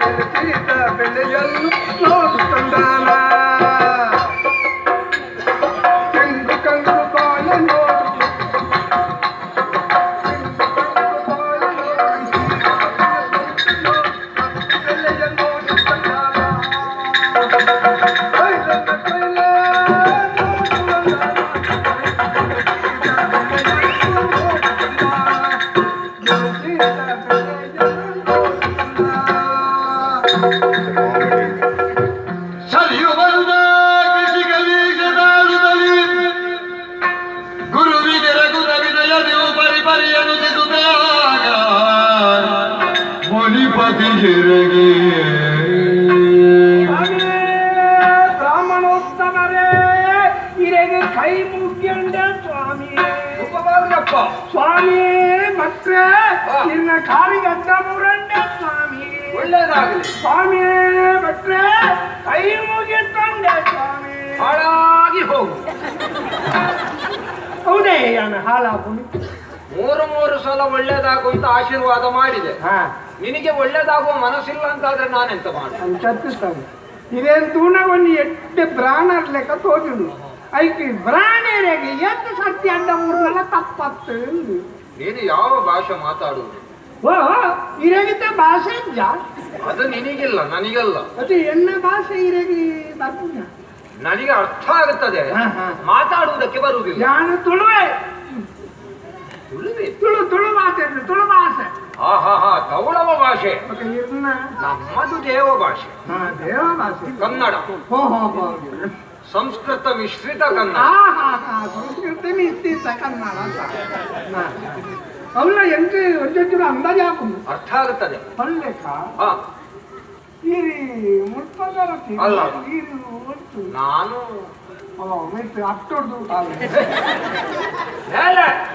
ಬೆಳೆಸಿದ ಬೆಳೆಯನ್ನು ನೋಡು செய்து ಕೈ முக்கியண்ட ಸ್ವಾಮಿ ಸ್ವಾಮಿ மற்ற ನಿನ್ನ ಕಾಲಿಗೆ ಅಂತ ಮುರಂಡ ಸ್ವಾಮಿ ಒಳ್ಳೇದಾಗಲಿ ಸ್ವಾಮಿಯೇ ಮತ್ತೆ ಕೈ ಮುಗಿತಂಡ ಸ್ವಾಮಿ ಹಾಳಾಗಿ ಹೋಗು. ಹೌದೇ ಅಣ್ಣ ಹಾಳಾಗುಣಿ ಮೂರು ಮೂರು ಸಲ ಒಳ್ಳೇದಾಗು ಅಂತ ಆಶೀರ್ವಾದ ಮಾಡಿದೆ. ನಿನಗೆ ಒಳ್ಳೇದಾಗುವ ಮನಸ್ಸಿಲ್ಲ ಅಂತಾದ್ರೆ ನಾನೆಂತ ಮಾಡಿ ಚರ್ಚಿಸ್ತಾನೆ ಇದೇನು ತೂಣವನ್ನು ಎಟ್ಟೆ ಪ್ರಾಣ ಲೆಕ್ಕ ತೋರಿಲ್ಲ ಐಕಿ ಬ್ರಾಹ್ಮಣರಿಗೆ ಎಂತ ಸತ್ಯ ಅಂದ ಮೂರ್ನೆಲ್ಲ ತಪ್ಪತ್ತು. ನೀನು ಯಾವ ಭಾಷೆ ಮಾತಾಡುವುದು? ಓ ಇರಗಿದ್ದ ಭಾಷೆ ಇದ್ದ ಅದು ನಿನಗಿಲ್ಲ ನನಗಲ್ಲ. ಅದು ಎನ್ನ ಭಾಷೆ ಇರಗಿ ಬರ್ತದ ನನಗೆ ಅರ್ಥ ಆಗುತ್ತದೆ. ಮಾತಾಡುವುದಕ್ಕೆ ಬರುವುದಿಲ್ಲ. ನಾನು ತುಳುವೆ? ತುಳುವೆ? ತುಳು ತುಳು ಮಾತೆ ತುಳು ಭಾಷೆ. ಆಹಾಹಾ ದೌಳವ ಭಾಷೆ. ನಮ್ಮದು ದೇವ ಭಾಷೆ. ದೇವ ಭಾಷೆ. ಕನ್ನಡ. ಹೋ ಹೋ ಹೋ. ಸಂಸ್ಕೃತ ಮಿಶ್ರಿತ ಕನ್ನಡ. ಸಂಸ್ಕೃತ ಮಿಶ್ರಿತ ಕನ್ನಡ ಅಂತ. ಅವಳ ಎಂಟು ಒಂದೆಂಟು ಅಂದಾಜು ಹಾಕೊಂಡು ಅರ್ಥ ಆಗುತ್ತದೆ. ಪಲ್ಲೆಕ ಹಾ. ಈರಿ ಮುಟ್ಪಗಾರ ಅಲ್ಲ. ಈರು ಒಟ್ಟು? ನಾನು ಮೆಟ್ಟು ಅಟ್ಟೊಡ್ದು ಮೇಲೆ.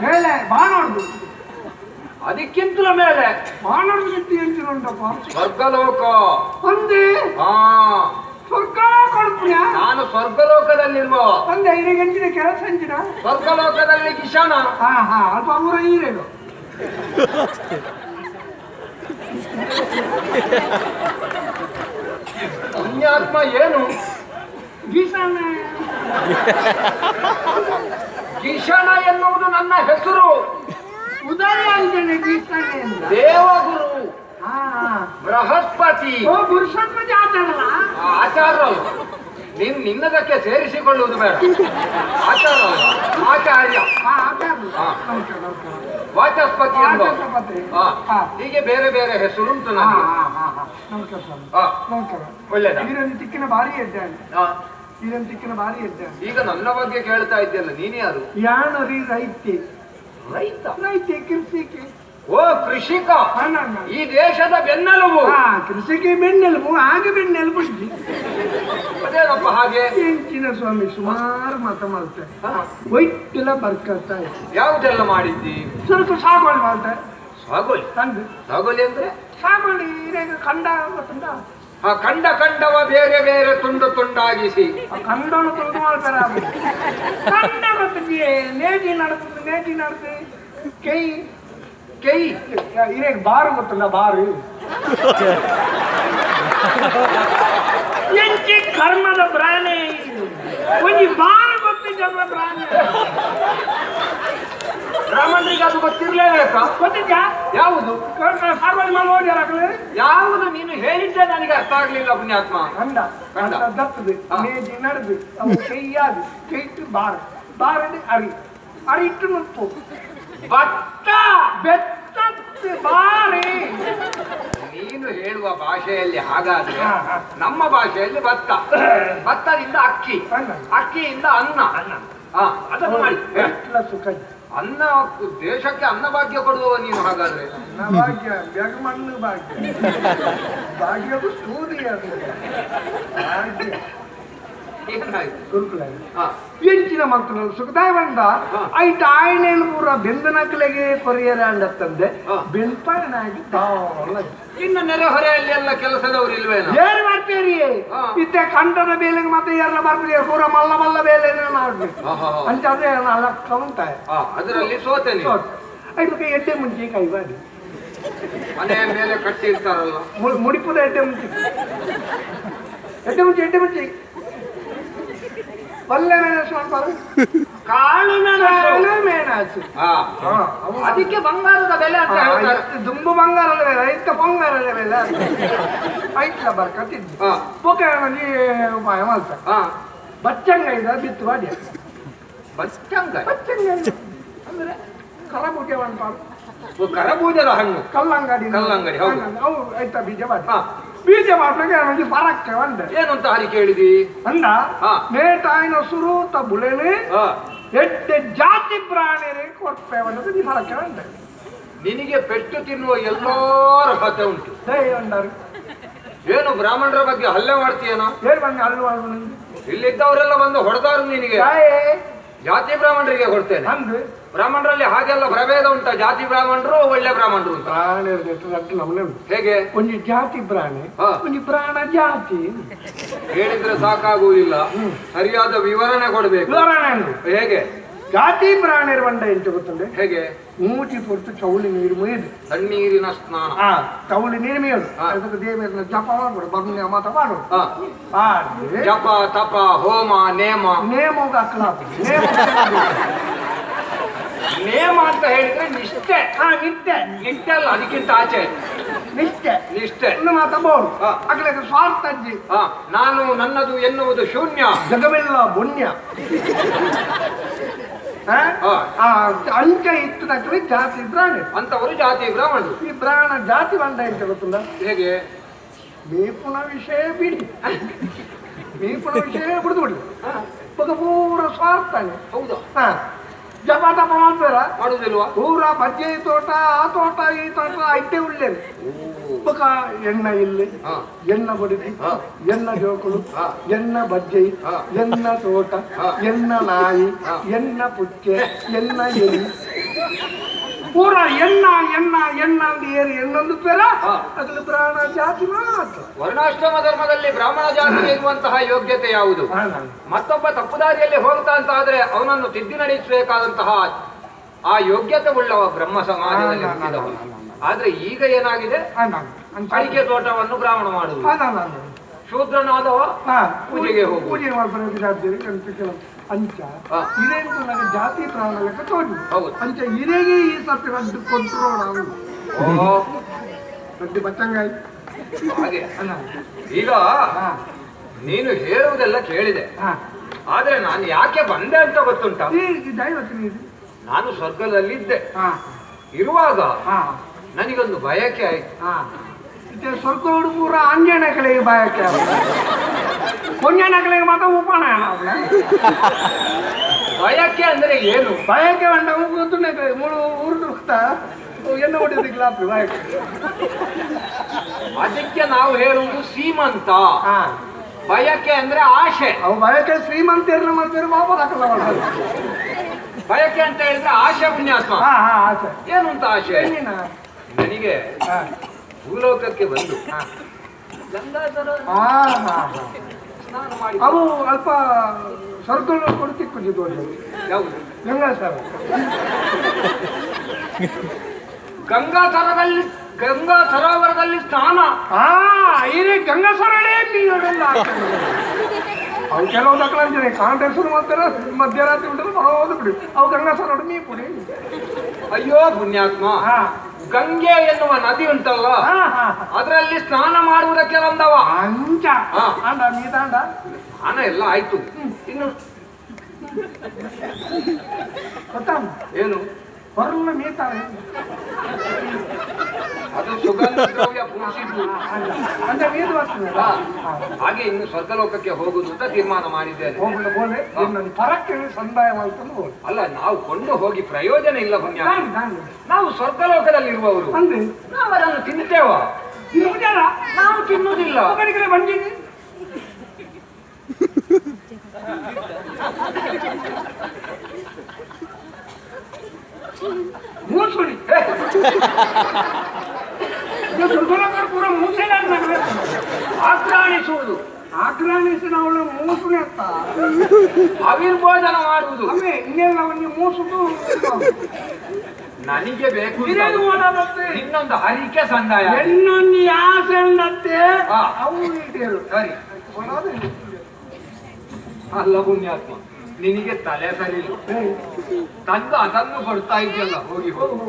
ಮೇಲೆ ಬಾಣೊಡ್ದು. ಅದಕ್ಕಿಂತಲ ಮೇಲೆ. ಬಾಣೊಡ್ದು ಗಿಟ್ಟಿ ಎಂಚಿನುಂಟಪ್ಪ ಸ್ವರ್ಗಲೋಕ. ಒಂದೇ? ಹಾ. ಸ್ವರ್ಗ? ಕೊಡ್ತೀಯ ನಾನು ಸ್ವರ್ಗಲೋಕದಲ್ಲಿರುವ ಒಂದು ಐದು ಗಂಟೆ ಕೆಲಸ ಹಂಚಿನ ಸ್ವರ್ಗಲೋಕದಲ್ಲಿ ಕಿಶಾನ ಹಾ ಹಾ ಅಲ್ಪ ಅವರ ನೀರೇನು ಪುಣ್ಯಾತ್ಮ ಏನು? ಕಿಶಾನ ಕಿಶಾನ ಎನ್ನುವುದು ನನ್ನ ಹೆಸರು. ಉದಯ ಗೀಸಣ್ಣ ಅಂತ ದೇವಗುರು. ಬೃಹಸ್ಪತಿ. ಓ ಪುರುಷೋತ್ತಮ ಆಚಾರಲ್ಲ ಆಚಾರ್ಯರು. ನೀನ್ ನಿನ್ನದಕ್ಕೆ ಸೇರಿಸಿಕೊಳ್ಳುವುದು ಬೇಡ. ಆಚಾರ ಆಚಾರ್ಯ. ಆಚಾರ ವಾಚಸ್ಪತಿ. ಹೀಗೆ ಬೇರೆ ಬೇರೆ ಹೆಸರುಂಟು ಉಂಟು ನನಗೆ. ನಮಸ್ಕಾರ ಒಳ್ಳೆದ ಈರನ್ ತಿಕ್ಕಿನ ಭಾರಿ ತಿಕ್ಕಿನ ಭಾರಿ ಈಗ ನನ್ನ ಬಗ್ಗೆ ಕೇಳ್ತಾ ಇದ್ದಲ್ಲ ನೀನೇ ಯಾರು? ಯಾಣರಿ ರೈತಿ ರೈತ? ರೈತಿ ಕೃಷಿಗೆ ಓ ಕೃಷಿಕ ಈ ದೇಶದ ಬೆನ್ನೆಲುಬು. ಹಾ ಕೃಷಿಗೆ ಬೆನ್ನೆಲುಬು ಹಾಗೆ ಬೆನ್ನೆಲುಬು ಅದೇನಪ್ಪ ಹಾಗೆ? ಎಂಚಿನ ಸ್ವಾಮಿ ಸುಮಾರು ಮಾತ ಮಾಡ್ತಾರೆ. ಬರ್ಕರ್ತಾ ಬರ್ಕತ್ತಾ ಇತ್ತು ಯಾವುದೆಲ್ಲ ಮಾಡಿದ್ದಿ? ಸ್ವಲ್ಪ ಸಾಗೋಳಿ ಮಾಡ್ತಾರೆ. ಸಾಗೋಲಿ ತಂದು ಸಾಗೋಲಿ ಅಂದ್ರೆ? ಸಾಗೋಳಿ ಈಗ ಕಂಡ ತುಂಡ ಆ ಕಂಡ ಕಂಡವ ಬೇರೆ ಬೇರೆ ತುಂಡು ತುಂಡಾಗಿಸಿ. ಆ ತುಂಡು ಮಾಡ್ತಾರೆ. ಕಂಡ ಗೊತ್ತಿದೆಯೇ ನೇಜಿ ನಡ್ತದೆ ನೇಜಿ ನಡೆದು. ಕೈ ಕೈ ಇರೇಗ ಬಾರು ಗೊತ್ತಲ್ಲ ಬಾರು. ಎಂಚಿ ಕರ್ಮದ ಪ್ರಾಣಿ. ಒಂಜಿ ಬಾರು ಗೊತ್ತಿದ್ದಲ್ಲ ಪ್ರಾಣಿ? ಬ್ರಾಹ್ಮಣರಿಗೆ ಅದು ಗೊತ್ತಿರ್ಲೇಬೇಕ. ಗೊತ್ತಿದ್ಯ? ಯಾವುದು? ಸಾಗೋಳಿ ಮಾಡಿ ಆಗ್ಲಿ. ಯಾವುದು ನೀನು ಹೇಳಿದ್ದೆ ನನಗೆ ಅರ್ಥ ಆಗ್ಲಿಲ್ಲ ಪುಣ್ಯಾತ್ಮ. ಕಂಡ ದತ್ತದು. ನೇಜಿ ನಡೆದು ಅವು ಕೈಯಾದು ಕೈಟ್ಟು ಬಾರು. ಬಾರದು ಅರಿ. ಅರಿಟ್ಟು ನುಪ್ಪು ಭತ್ತ ಬೆತ್ತತ್ತು ಬಾರಿ. ನೀನು ಹೇಳುವ ಭಾಷೆಯಲ್ಲಿ ಹಾಗಾದ್ರೆ. ನಮ್ಮ ಭಾಷೆಯಲ್ಲಿ ಭತ್ತ. ಭತ್ತದಿಂದ ಅಕ್ಕಿ ಅಕ್ಕಿಯಿಂದ ಅನ್ನ. ಹಾ ಅದನ್ನು ಮಾಡಿ. ಅನ್ನ ದೇಶಕ್ಕೆ ಅನ್ನ ಭಾಗ್ಯ ಕೊಡುವವ ನೀನು ಹಾಗಾದ್ರೆ. ನ ಭಾಗ್ಯ ಬೆಗ ಮಣ್ಣು ಭಾಗ್ಯ. ಭಾಗ್ಯವು ಸೂರ್ಯ ಭಾಗ್ಯ. ಎಂಚಿನ ಸುಖದಾಯವಂದ. ಹಾ. ಐ ಆಯ್ನೇನು ಪೂರ ಬೆಂದನಕಲೆಗೆ ಕೊರಿಯರ ಅಂಡತ್ತಂದೆ ತಂದೆ. ಬೆಂಪಾಯನಾಗಿ ತಾವಲ್ಲ ಇನ್ನು ನೆರೆಹೊರೆಯಲ್ಲಿ ಎಲ್ಲ ಕೆಲಸದವರು ಇಲ್ವೇನೋ? ಏನ್ ಮಾಡ್ತೀರಿ. ಇತ್ತೆ ಕಂಠದ ಬೇಲೆಗೆ ಮತ್ತೆ ಎಲ್ಲ ಬರ್ತೀರಿ ಪೂರ ಮಲ್ಲ ಮಲ್ಲ ಬೇಲೆ ಮಾಡ್ಬೇಕು. ಅಂತ ಅದೇ ನಾಲ್ಕು ಉಂಟಾಯ ಅದರಲ್ಲಿ ಸೋತೆ ಅದಕ್ಕೆ ಎಡ್ಡೆ ಮುಂಚೆ ಕೈ ಬಾರಿ ಮನೆ ಮೇಲೆ ಕಟ್ಟಿ ಇರ್ತಾರಲ್ಲ ಮುಡಿಪುದ ಎಡ್ಡೆ ಮುಂಚೆ. ಎಡ್ಡೆ ಮುಂಚೆ ಎಡ್ಡೆ ಮುಂಚೆ. ಮೆಣಸು ಅಂತಾರೆ ಕಾಳು ಮೆಣಸು ಹಾ, ಅದಕ್ಕೆ ಬಂಗಾರದ ಬೆಲೆ ಅಂತ ಹೇಳ್ತಾರೆ. ದುಂಬು ಬಂಗಾರದ ಮೇಲೆ ರೈತ ಬಂಗಾರದ ಬೆಲೆ ಐತ್ಲ ಬರ್ಕತ್ತಿದ್ದು ಹಾ. ಪೋಕ ಮಂದಿ ಉಪಾಯ ಮಾಡ್ತಾರೆ. ಹಾ. ಬಚ್ಚಂಗ ಇದ ಬಿತ್ತು ಬಾಡಿ ಬಚ್ಚಂಗ? ಬಚ್ಚಂಗ ಅಂದ್ರೆ ಕರಬುಗೆ ಒಂದು ಕರಬೂಜದ ಹಣ್ಣು. ಕಲ್ಲಂಗಡಿ. ಕಲ್ಲಂಗಡಿ, ಹೌದು. ಅವು ಐತ ಬೀಜ ಬಾಡಿ. ಹಾ. ಬೀಜ ಮಾಡ್ಲಿಕ್ಕೆ ನನಗೆ ಬರಕ್ಕೆ ಒಂದೆ ಏನು ಅಂತ ಹರಿ ಕೇಳಿದಿ? ಅಂದ ಆ ಮೇಟಾಯಿನ ಸುರೂತ ಬುಳೆನೆ ಎಟ್ಟೆ ಜಾತಿ ಪ್ರಾಣಿರೇ ಕೊಡ್ತೇವೆ ಅನ್ನೋದು ನೀ ಬರಕ್ಕೆ ಒಂದೆ ನಿನಗೆ ಪೆಟ್ಟು ತಿನ್ನುವ ಎಲ್ಲರ ಕಥೆ ಉಂಟು. ಅಂದರು ಏನು ಬ್ರಾಹ್ಮಣರ ಬಗ್ಗೆ ಹಲ್ಲೆ ಮಾಡ್ತೀಯನ? ಹೇಳಿ ಬಂದು ಅಲ್ವಾ ಇಲ್ಲಿದ್ದವರೆಲ್ಲ ಬಂದು ಹೊಡೆದಾರು ನಿನಗೆ. ಜಾತಿ ಬ್ರಾಹ್ಮಣರಿಗೆ ಕೊಡ್ತೇನೆ. ಅಂದು ಬ್ರಾಹ್ಮಣರಲ್ಲಿ ಹಾಗೆಲ್ಲ ಪ್ರಭೇದ ಉಂಟ. ಜಾತಿ ಬ್ರಾಹ್ಮಣರು ಒಳ್ಳೆ ಬ್ರಾಹ್ಮಣರು ಅಂತ. ಪ್ರಾಣಿ ನಮ್ಮನೆ ಹೇಗೆ? ಒಂದು ಜಾತಿ ಪ್ರಾಣಿ. ಒಂದು ಪ್ರಾಣ ಜಾತಿ. ಹೇಳಿದ್ರೆ ಸಾಕಾಗುವುದಿಲ್ಲ. ಸರಿಯಾದ ವಿವರಣೆ ಕೊಡಬೇಕು. ಹೇಗೆ? ಜಾತಿ ಪ್ರಾಣಿರ ಬಂಡ ಎಂತ ಗೊತ್ತಂದ್ರೆ ಹೇಗೆ? ಮೂತಿ ಪೊರ್ತು ಚೌಳಿ ನೀರು ಮುಯ್ದು ತಣ್ಣೀರಿನ ಸ್ನಾನ. ಚೌಳಿ ನೀರು ಹಾ. ಅದಕ್ಕೆ ದೇವರನ್ನ ಜಪ ಮಾಡ್ಬಿಡು ಬರ್ನ ಮಾತ ಮಾಡು. ಜಪ ತಪ ಹೋಮ ನೇಮ. ಅಕ್ಕಲಾಪ ನೇಮ ನೇಮ ಅಂತ ಹೇಳಿದ್ರೆ ನಿಷ್ಠೆ. ಹಾ ನಿತ್ಯ ನಿಷ್ಠೆ. ಅಲ್ಲ ಅದಕ್ಕಿಂತ ಆಚೆ. ನಿಷ್ಠೆ. ನಿಷ್ಠೆ. ಇನ್ನು ಮಾತ ಬೋಡು ಹಾ. ಸ್ವಾರ್ಥ ಅಜ್ಜಿ. ಹಾ ನಾನು ನನ್ನದು ಎನ್ನುವುದು ಶೂನ್ಯ. ಜಗವೆಲ್ಲ ಪುಣ್ಯ? ಹಾ. ಆ, ಅಂಚ ಇತ್ತು ತಕ್ಕಲಿ ಜಾತಿ ಬ್ರಾಹ್ಮಣ. ಅಂತವರು ಜಾತಿ ಬ್ರಾಹ್ಮಣರು. ಈ ಬ್ರಾಹ್ಮಣ ಜಾತಿ ಬಂದ ಅಂತ ಗೊತ್ತಿಲ್ಲ ಹೇಗೆ? ಮೀಪುಣ ವಿಷಯ ಬಿಡಿ. ಮೀಪುಣ ವಿಷಯ ಬಿಡುದು ಬಿಡಿ. ಪೂರ ಸ್ವಾರ್ಥನೆ. ಹೌದು. ಹಾ. ಜಪ ತಪ ಮಾಡ್ತಾರ ಮಾಡುದಿಲ್ವಾ? ಪೂರ ಬಜ್ಜೆ ತೋಟ ಆ ತೋಟ ಈ ತೋಟ ಐತೆ ಉಳ್ಳೇನು? ಬಕ ಎಣ್ಣ ಇಲ್ಲಿ ಎಣ್ಣ ಬಡಿದಿ ಎಣ್ಣ ಜೋಕುಳು ಎಣ್ಣ ಬಜ್ಜೆ ಎಣ್ಣ ತೋಟ ಎಣ್ಣ ಎನ್ನ ನಾಯಿ ಎಣ್ಣ ಎನ್ನ ಪುಚ್ಚೆ ಎನ್ನ ಎಲ್ಲಿ ಪೂರ ಎಣ್ಣ ಎಣ್ಣ ಎಣ್ಣ ಅಂತ ಏರಿ ಎನ್ನೊಂದು ಪೆಲ. ಅದ್ರ ಪ್ರಾಣ ಜಾತಿ ಮಾತ್ರ. ವರ್ಣಾಶ್ರಮ ಧರ್ಮದಲ್ಲಿ ಬ್ರಾಹ್ಮಣ ಜಾತಿ ಇರುವಂತಹ ಯೋಗ್ಯತೆ ಯಾವುದು? ಮತ್ತೊಬ್ಬ ತಪ್ಪು ದಾರಿಯಲ್ಲಿ ಹೋಗ್ತಾ ಅಂತ ಆದ್ರೆ ಅವನನ್ನು ತಿದ್ದಿ ನಡೆಸಬೇಕಾದಂತಹ ಆ ಯೋಗ್ಯತೆ ಉಳ್ಳವ ಬ್ರಹ್ಮ ಸಮಾಜದಲ್ಲಿ ಆದ್ರೆ ಈಗ ಏನಾಗಿದೆ? ಅಡಿಕೆ ತೋಟವನ್ನು ಬ್ರಾಹ್ಮಣ ಮಾಡುವುದು. ಶೂದ್ರನಾದವ ಪೂಜೆಗೆ ಹೋಗು. ಪೂಜೆ ಮಾಡ್ತಾರೆ ಅಂಚ ಹಾ. ಇದೇನು ನನಗೆ ಜಾತಿ ಪ್ರಾಣ ಲೆಕ್ಕ ತೋಟು ಹೌದು. ಅಂಚ ಇದೇಗೆ ಈ ಸತ್ಯ ರದ್ದು ಕೊಟ್ಟರು ನಾವು ರದ್ದು ಬಚ್ಚಂಗಾಯಿ. ಹಾಗೆ. ಅಲ್ಲ. ಈಗ ಹಾ. ನೀನು ಹೇಳುವುದೆಲ್ಲ ಕೇಳಿದೆ. ಆದ್ರೆ ನಾನು ಯಾಕೆ ಬಂದೆ ಅಂತ ಗೊತ್ತುಂಟ? ನಾನು. ಸ್ವರ್ಗದಲ್ಲಿ ಇದ್ದೆ ಇರುವಾಗ ಹಾ. ನನಗೊಂದು ಬಯಕೆ ಆಯ್ತು. ಹಾ. ಇದು ಸ್ವರ್ಗೋಡು ಬಯಕೆ ಅಂಜನಕಳಿಗೆ ಬಾಯಕ್ಕೆ ಪುಣ್ಯನಕಳಿಗೆ ಮಾತ್ರ ಉಪನಯನ ಅವನ ಬಯಕೆ ಅಂದ್ರೆ ಏನು? ಬಯಕೆ ಅಂಡ ಗೊತ್ತುಂಡೆ ಮೂರು ಊರು ಗೊತ್ತಾ ಎಣ್ಣೆ ಹೊಡಿಯೋದಿಲ್ಲ ಬಯಕೆ ಅದಕ್ಕೆ ನಾವು ಹೇಳುವುದು ಶ್ರೀಮಂತ. ಹಾ. ಬಯಕೆ ಅಂದ್ರೆ ಆಶೆ. ಅವು ಭಯಕ್ಕೆ ಶ್ರೀಮಂತರನ್ನ ಮಾಡ್ತಾರೆ ವಾಪಸ್ ಹಾಕಲ್ಲ ಬಯಕೆ ಅಂತ ಹೇಳಿದ್ರೆ ಆಶೆ ಪುಣ್ಯಾತ್ಮ. ಹಾ ಹಾ ಆಸೆ ಏನು ಅಂತ ಆಶೆ? ನನಗೆ ಭೂಲೋಕಕ್ಕೆ ಬಂದು. ಗಂಗಾಧರ ಅವು ಅಲ್ಪ ಸರ್ಕಲ್ ಕೊಡ್ತಿಕ್ಕಿದ್ದು ಯಾವುದು ಗಂಗಾ ಸರ. ಗಂಗಾ ಸರದಲ್ಲಿ ಗಂಗಾ ಸರೋವರದಲ್ಲಿ ಸ್ನಾನ. ಆ ಗಂಗಾ ಸರಳೇ ನೀರಲ್ಲ ಅವು ಕೆಲವು ದಕ್ಕಲಾಂಜನೆ ಕಾಂಗ್ರೆಸ್ ಮಾಡ್ತಾರೆ ಮಧ್ಯರಾತ್ರಿ ಬಿಟ್ಟರೆ ಬರೋದು ಬಿಡಿ. ಅವು ಗಂಗಾ ಸರಳು ನೀ ಕೊಡಿ ಅಯ್ಯೋ ಪುಣ್ಯಾತ್ಮ. ಹಾ. ಗಂಗೆ ಎನ್ನುವ ನದಿ ಉಂಟಲ್ಲ? ಅದರಲ್ಲಿ ಸ್ನಾನ ಮಾಡುವುದಕ್ಕೆ ಬಂದವ. ಅಂಚ. ನೀ ತಾಂಡ. ಸ್ನಾನ ಎಲ್ಲ ಆಯ್ತು. ಇನ್ನು ಏನು? ಹೊರಲ್ಲ ಮೀತಾರೆ ಅದು ಸುಗಂಧ ದ್ರವ್ಯ ಪೂಜಿಸಿದ್ದು ಅಂತ ನೀರು ಬರ್ತದೆ ಹಾ. ಹಾಗೆ ಇನ್ನು ಸ್ವರ್ಗಲೋಕಕ್ಕೆ ಹೋಗುದು ಅಂತ ತೀರ್ಮಾನ ಮಾಡಿದ್ದೇನೆ. ಹೋಗ್ಬಿಟ್ಟು ಬೋಲೆ. ನನ್ನ ಪರಕ್ಕೆ ಸಂದಾಯ ಮಾಡ್ಕೊಂಡು ಹೋಗಿ ಅಲ್ಲ ನಾವು ಕೊಂಡು ಹೋಗಿ ಪ್ರಯೋಜನ ಇಲ್ಲ ಪುಣ್ಯ ನಾವು ಸ್ವರ್ಗ ನಾವು ಸ್ವರ್ಗಲೋಕದಲ್ಲಿ ಇರುವವರು ಅಂದ್ರೆ? ನಾವು ಅದನ್ನು ತಿಂತೇವ? ಇದು ನಾವು ತಿನ್ನುವುದಿಲ್ಲ. ಕಡೆಗೆ ಬಂದಿನಿ. ದುರ್ಗುಣಗಳು ಪೂರ ಮೂಸೆಲ್ಲ ಆಕ್ರಾಣಿಸುವುದು. ಆಕ್ರಾಣಿಸಿನ ಅವಳು ಮೂಸುಳಿ ಅಂತ. ಅವಿರ್ಭೋಜನ ಮಾಡುವುದು. ಅವೇ ಇನ್ನೆಲ್ಲ ಅವನಿಗೆ ಮೂಸುದು ನನಗೆ ಬೇಕು ಇರೋದು ಓಡಾಡತ್ತೆ ಇನ್ನೊಂದು ಹರಿಕೆ ಸಂದಾಯ. ಹೆಣ್ಣೊಂದು ಆಸೆ ಉಂಡತ್ತೆ. ಅವು ಇಟ್ಟೇರು ಸರಿ. ಅಲ್ಲ ಪುಣ್ಯಾತ್ಮ. ನಿನಗೆ ತಲೆ ಸರಿ ಇಲ್ಲ. ತಂದು ಅದನ್ನು ಕೊಡ್ತಾ ಇದೆಯಲ್ಲ ಹೋಗಿ ಹೋಗು.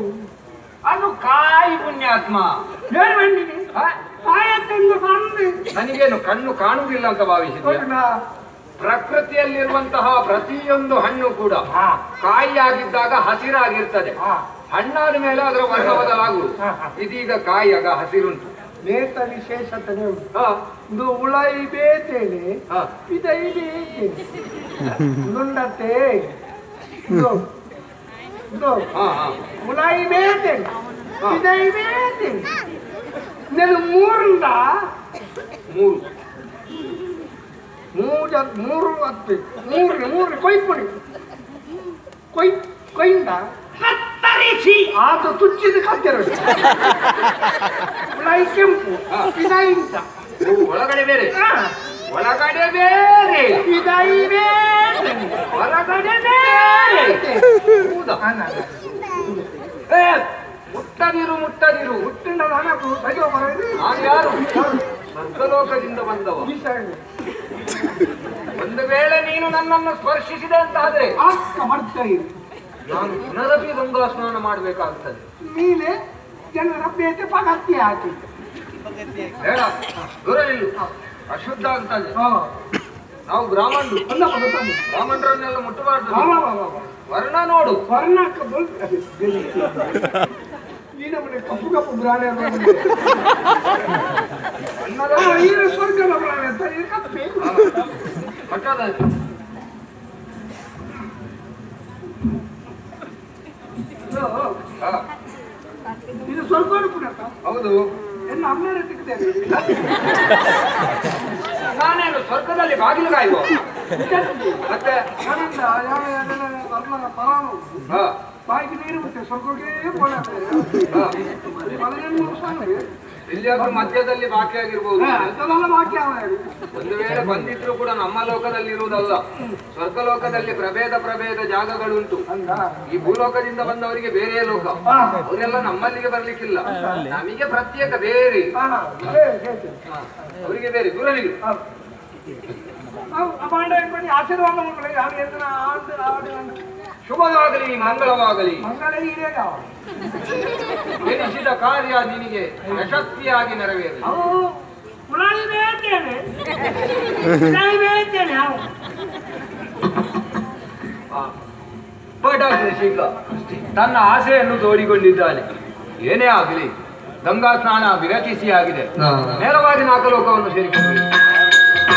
ಅದು ಕಾಯಿ ಪುಣ್ಯಾತ್ಮ. ನನಗೇನು ಕಣ್ಣು ಕಾಣುವುದಿಲ್ಲ ಅಂತ ಭಾವಿಸಿದ್ಯಾ? ಪ್ರಕೃತಿಯಲ್ಲಿರುವಂತಹ ಪ್ರತಿಯೊಂದು ಹಣ್ಣು ಕೂಡ ಕಾಯಿಯಾಗಿದ್ದಾಗ ಹಸಿರಾಗಿರ್ತದೆ. ಹಣ್ಣಾದ ಮೇಲೆ ಅದರ ವರ್ಣ ಬದಲಾಗುವುದು. ಇದೀಗ ಕಾಯಿಯಾಗ ಹಸಿರುಂಟು. ನೇತ ವಿಶೇಷತನೆ ಉಂಟು ಇದು ಉಳೈ ಬೇತೇನೆ. ಇದೈ ಬೇತೇನೆ ನುಂಡತ್ತೆ ಇದು ಇದು. ಹಾ. ಉಳೈ ಬೇತೇನೆ. ಇದೈ ಬೇತೇನೆ నేను ಮೂರು ಮೂರು. ಮೂರು ಹತ್ತು ಮೂರು ಮೂರು ಕೊಯ್ಪುಡಿ ಕೊಯ್ ಕೊಯ್ಯಿಂದ ಕತ್ತರಿಸಿ. ಆತ ತುಚ್ಚಿದ ಕತ್ತೆರಡು ಉಳಾಯಿ ಕೆಂಪು ಇದೈಂತ ಓ, ಒಳಗಡೆ ಬೇರೆ. ಒಳಗಡೆ ಬೇರೆ. ಇದಾಯಿ ಬೇರೆ. ಹೊರಗಡೆ ಬೇರೆ? ಏ, ಮುಟ್ಟದಿರು ಮುಟ್ಟದಿರು. ಹುಟ್ಟಿಂದ ನನಗೂ ಸಜೋ ಬರೋದು ನಾನು ಯಾರು? ಸ್ವರ್ಗಲೋಕದಿಂದ ಬಂದವ. ಒಂದು ವೇಳೆ ನೀನು ನನ್ನನ್ನು ಸ್ಪರ್ಶಿಸಿದೆ ಅಂತ ಆದ್ರೆ? ಬರ್ತಾ ಇರಿ ನಾನು ಪುನರಪಿ ಗಂಗಾ ಸ್ನಾನ ಮಾಡಬೇಕಾಗ್ತದೆ. ನೀನೆ ಜನರ ಬೇಟೆ ಪಗತ್ತಿ ಹಾಕಿ. ಬೇಡ. ದೂರ ನಿಲ್ಲು. ಅಶುದ್ಧ ಹಾ. ನಾವು ಬ್ರಾಹ್ಮಣರು. ಅಲ್ಲ ಬರುತ್ತಾನೆ ಬ್ರಾಹ್ಮಣರನ್ನೆಲ್ಲ ಮುಟ್ಟಬಾರ್ದು. ವರ್ಣ ನೋಡು. ವರ್ಣ ನಮ್ಮನೆ ಕಪ್ಪು ಕಪ್ಪು ಬ್ರಾಣೆ. ಅನ್ನದ ಸ್ವರ್ಗದ ಬ್ರಾಣೆ ಅಂತ ಕಪ್ಪೆ ಪಟ್ಟದ ಇದು, ಹಾ, ಇದು ಸ್ವಲ್ಪ ಹೌದು. ಎಲ್ಲ ಅಮ್ಮನೇ ತಿಕ್ಕಿದ್ದೇನೆ ನಾನೇನು ಸ್ವರ್ಗದಲ್ಲಿ ಬಾಗಿಲು ಕಾಯುವ? ಮತ್ತೆ? ನಾನಿಂದ ಯಾವ ಬಾಯಿಗೆ ನೀರು ಬಿಟ್ಟೆ ಸ್ವರ್ಗಕ್ಕೆ ಪೋಣ ಹಾ. ಎಲ್ಲಿಯಾದ್ರೂ ಮಧ್ಯದಲ್ಲಿ ಬಾಕಿ ಆಗಿರ್ಬೋದು ಒಂದು ವೇಳೆ ಬಂದಿದ್ರು ಕೂಡ ನಮ್ಮ ಲೋಕದಲ್ಲಿ ಇರುವುದಲ್ಲ ಸ್ವರ್ಗ ಲೋಕದಲ್ಲಿ ಪ್ರಭೇದ ಪ್ರಭೇದ ಜಾಗಗಳುಂಟು. ಈ ಭೂಲೋಕದಿಂದ ಬಂದವರಿಗೆ ಬೇರೆ ಲೋಕ. ಅವರೆಲ್ಲ ನಮ್ಮಲ್ಲಿಗೆ ಬರ್ಲಿಕ್ಕಿಲ್ಲ. ನಮಗೆ ಪ್ರತ್ಯೇಕ ಬೇರೆ. ಅವರಿಗೆ ಬೇರೆ. ದೂರ ನಿಲ್ಲು. ಆಶೀರ್ವಾದ ಶುಭವಾಗಲಿ ಮಂಗಳವಾಗಲಿ. ಎನಿಸಿದ ಕಾರ್ಯ ನಿನಗೆ ಯಶಸ್ವಿಯಾಗಿ ನೆರವೇರಲಿ. ಕೃಷಿಕ ತನ್ನ ಆಸೆಯನ್ನು ತೋಡಿಕೊಂಡಿದ್ದಾನೆ. ಏನೇ ಆಗಲಿ ಗಂಗಾ ಸ್ನಾನ ವಿರಚಿಸಿ ಆಗಿದೆ ನೇರವಾಗಿ ನಾಲ್ಕು ಲೋಕವನ್ನು ಸೇರಿಕೊಂಡು.